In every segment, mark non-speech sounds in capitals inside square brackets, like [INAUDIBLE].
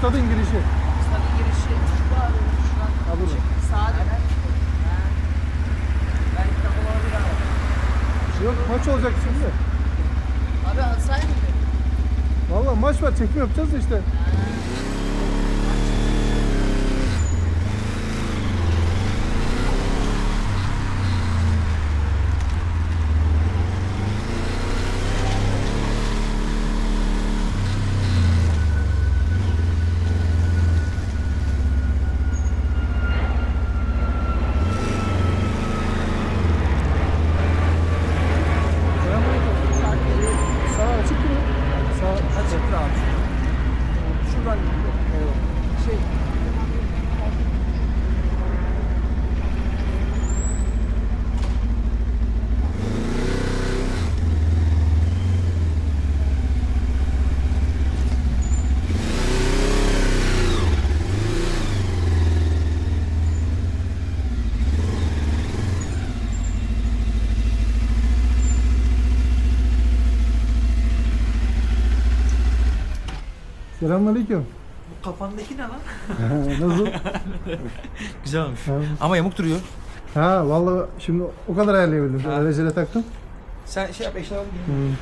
Stadın girişi. Stadın girişi şu abi. Şuradan Ha, burada. sağa döner. Ha. Belki kapalı olabilir ama. Yok maç olacak şimdi. Abi alsay mı? Valla maç var çekim yapacağız işte. Selamünaleyküm. Sağ açık mı? Sağ Açık rahat. Şuradan gidiyor. Evet. Şey. Selamünaleyküm. Bu kafandaki ne lan? Nasıl? [LAUGHS] Güzel olmuş. Ha. Ama yamuk duruyor. Ha vallahi şimdi o kadar ayarlayabildim. Ha. Rezile taktım. Sen şey yap eşyaları giy. Hmm.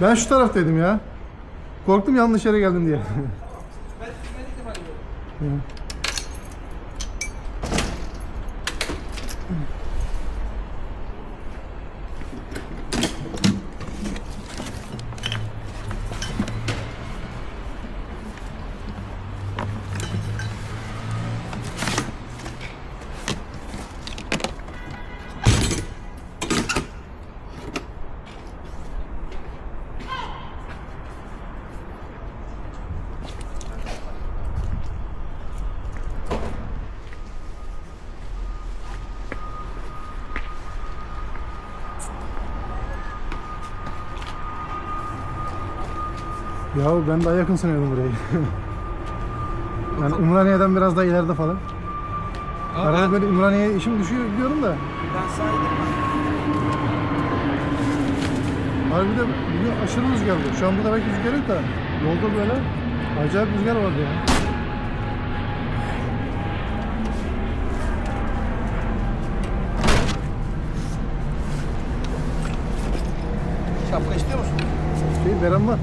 Ben şu taraftaydım ya. Korktum yanlış yere geldim diye. Hı. Ya ben daha yakın sanıyordum burayı. [LAUGHS] yani Ümraniye'den biraz daha ileride falan. Arada böyle Ümraniye'ye işim düşüyor biliyorum da. Ben sağa gidelim. Harbiden bugün aşırı rüzgarlı. Şu an burada belki rüzgar yok da yolda böyle acayip rüzgar vardı ya. Şapka istiyor musun? Şey veren var.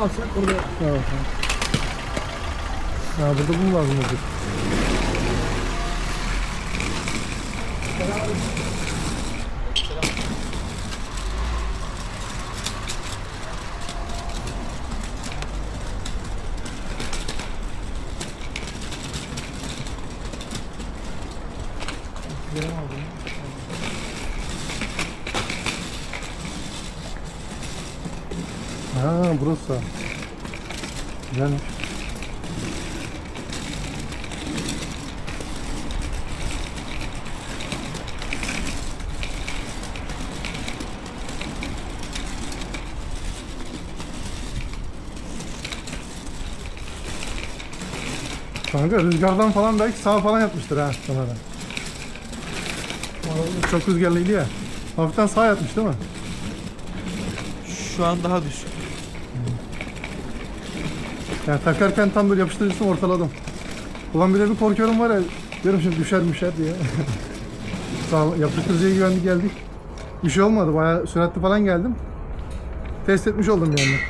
Alsak orada. Evet. Ya burada bunu lazım olacak. Ha burası. Güzelmiş. Kanka rüzgardan falan belki sağ falan yatmıştır ha da. Çok rüzgarlıydı ya. Hafiften sağ yatmış değil mi? Şu an daha düşük. Yani takarken tam böyle yapıştırıcısını ortaladım. Ulan bir de bir korkuyorum var ya. Diyorum şimdi düşer düşer diye. [LAUGHS] Sağ yapıştırıcıya güvendik geldik. Bir şey olmadı. Bayağı süratli falan geldim. Test etmiş oldum bir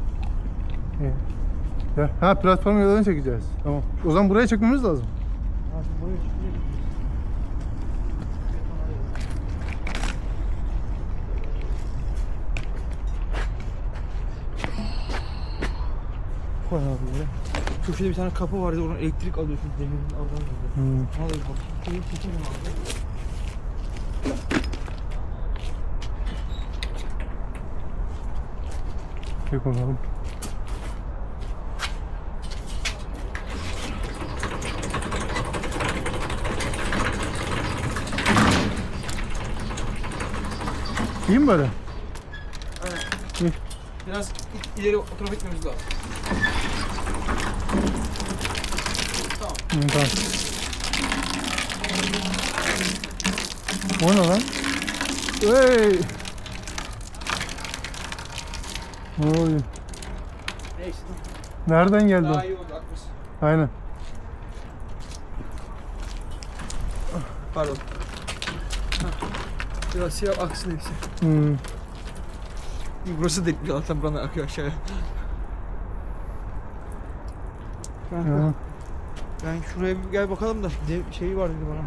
Ya, ha platform yerden çekeceğiz. Tamam. O zaman buraya çekmemiz lazım. Ha, buraya çıkıyor. Koy abi buraya. Köşede bir tane kapı vardı. Oradan elektrik alıyorsun. Demirin oradan geliyor. Hmm. Al bak. Şurayı çekelim abi. Çek bakalım. İyi mi böyle? Biraz i- ileri oturup etmemiz lazım. Hı, tamam. O ne lan? Hey! Oluyor? Neyse. Nereden geldi? Daha iyi oldu haklısın. Aynen. Pardon. Biraz siyah aksın hepsi. Hmm. Burası delik zaten buradan akıyor aşağıya. Kanka, Ya. ben şuraya bir gel bakalım da de, şeyi var dedi bana.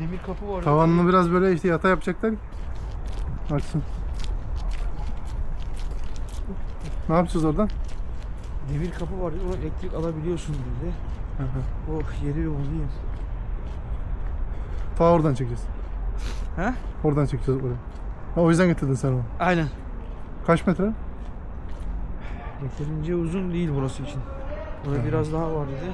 Demir kapı var. Tavanını biraz böyle işte yata yapacaklar ki. Aksın. Ne yapacağız oradan? Demir kapı var dedi. Oradan elektrik alabiliyorsun dedi. Oh yeri yollayayım. Ta oradan çekeceğiz. He? Oradan çekeceğiz oraya. Ha, o yüzden getirdin sen onu. Aynen. Kaç metre? Yeterince uzun değil burası için. Burada biraz daha var dedi.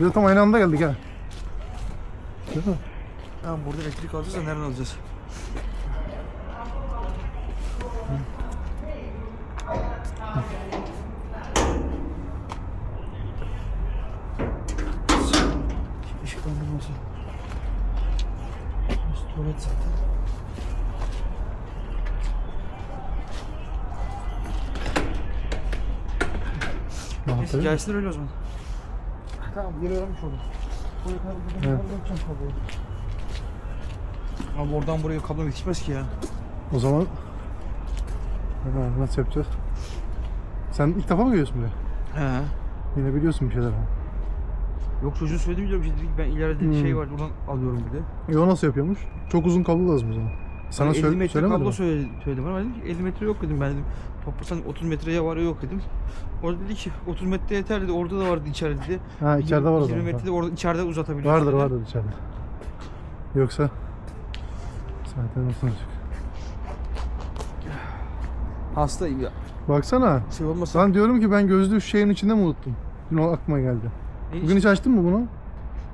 Bir de tam aynı anda geldik ha. Değil mi? Tamam burada elektrik alacağız da nereden alacağız? Işıklandırması. Burası tuvalet zaten. Neyse gelsinler öyle o zaman. Tamam geri öğrenmiş oldum. Buraya kadar buradan Evet. buradan yapacağım kabloyu. Abi oradan buraya kablo yetişmez ki ya. O zaman ha, nasıl yapacağız? Sen ilk defa mı geliyorsun buraya? He. Yine biliyorsun bir şeyler ama. Yok çocuğun söylediğim gibi bir şey dedi ki ben ileride Hmm. şey var oradan alıyorum dedi. E o nasıl yapıyormuş? Çok uzun kablo lazım o zaman. Sana Hani 50 söyle, metre kablo mi? söyledi, söyledi bana. Ben dedim ki 50 metre yok dedim ben dedim. Toplasan 30 metreye var yok dedim. Orada dedi ki 30 metre yeter dedi. Orada da vardı içeride dedi. Ha içeride var o 20 zaman. metre de orada içeride uzatabiliyorsun. Vardır dedi. vardır içeride. Yoksa zaten nasıl olacak? Hastayım ya. Baksana. Şey olmasa. Ben diyorum ki ben gözlüğü şeyin içinde mi unuttum? Dün o aklıma geldi. Ne Bugün hiç açtın mı bunu?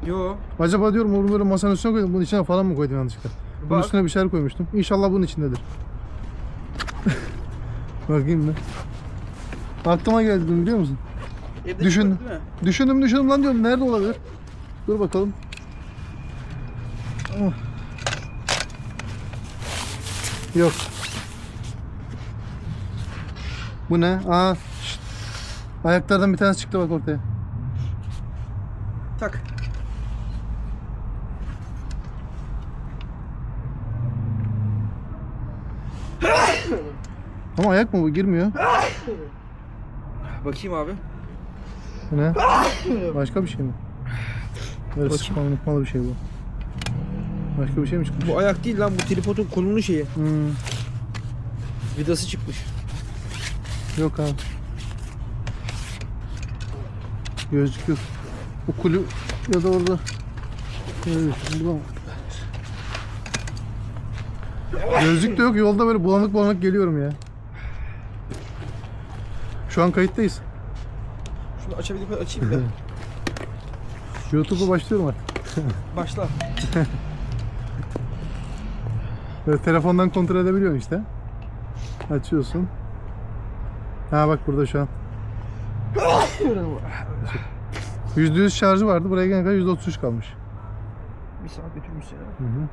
Yo. Acaba diyorum onu böyle masanın üstüne koydum. Bunun içine falan mı koydum yanlışlıkla? Bunun Bak. üstüne bir şeyler koymuştum. İnşallah bunun içindedir. [LAUGHS] Bakayım mı? Aklıma geldi biliyor musun? Evde Düşün. çıkmadı değil mi? Düşündüm düşündüm lan diyorum nerede olabilir? Dur bakalım. Ah. Yok. Bu ne? Aa. şşt. Ayaklardan bir tanesi çıktı bak ortaya. Tak. Ama ayak mı bu? Girmiyor. Bakayım abi. Bu ne? Başka bir şey mi? Böyle Bakayım. sıkmalı mıkmalı bir şey bu. Başka bir şey mi çıkmış? Bu ayak değil lan bu tripodun konumlu şeyi. Hmm, Vidası çıkmış. yok abi. Gözlük yok. O kulü ya da orada. Evet. Gözlük de yok. Yolda böyle bulanık bulanık geliyorum ya. Şu an kayıttayız. Şunu açabildiğim kadar açayım da. [LAUGHS] YouTube'a başlıyorum artık. [LAUGHS] Başla. Böyle telefondan kontrol edebiliyorsun işte. Açıyorsun. Ha bak burada şu an. [LAUGHS] %100 şarjı vardı. Buraya gelene kadar %33 kalmış. Bir saat götürmüş ya. Hı hı.